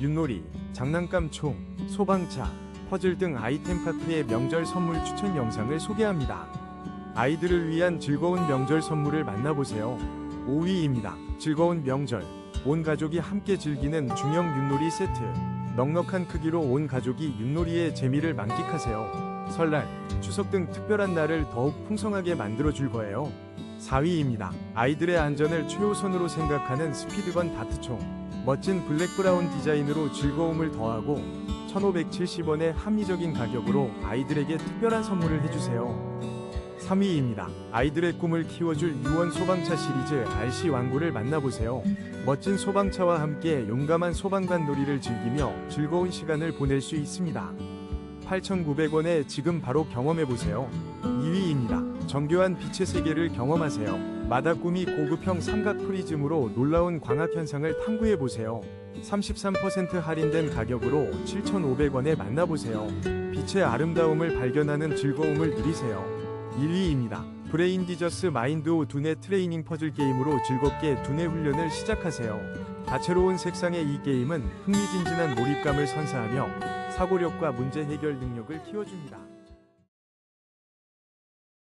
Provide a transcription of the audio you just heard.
윷놀이, 장난감 총, 소방차, 퍼즐 등 아이템 파크의 명절 선물 추천 영상을 소개합니다. 아이들을 위한 즐거운 명절 선물을 만나보세요. 5위입니다. 즐거운 명절. 온 가족이 함께 즐기는 중형 윷놀이 세트. 넉넉한 크기로 온 가족이 윷놀이의 재미를 만끽하세요. 설날, 추석 등 특별한 날을 더욱 풍성하게 만들어 줄 거예요. 4위입니다. 아이들의 안전을 최우선으로 생각하는 스피드건 다트총. 멋진 블랙 브라운 디자인으로 즐거움을 더하고 1,570원의 합리적인 가격으로 아이들에게 특별한 선물을 해주세요. 3위입니다. 아이들의 꿈을 키워줄 유원 소방차 시리즈 RC 왕구를 만나보세요. 멋진 소방차와 함께 용감한 소방관 놀이를 즐기며 즐거운 시간을 보낼 수 있습니다. 8,900원에 지금 바로 경험해보세요. 2위입니다. 정교한 빛의 세계를 경험하세요. 마다꾸미 고급형 삼각 프리즘으로 놀라운 광학 현상을 탐구해보세요. 33% 할인된 가격으로 7,500원에 만나보세요. 빛의 아름다움을 발견하는 즐거움을 누리세요. 1위입니다. 브레인 디저스 마인드 두뇌 트레이닝 퍼즐 게임으로 즐겁게 두뇌 훈련을 시작하세요. 다채로운 색상의 이 게임은 흥미진진한 몰입감을 선사하며 사고력과 문제 해결 능력을 키워줍니다.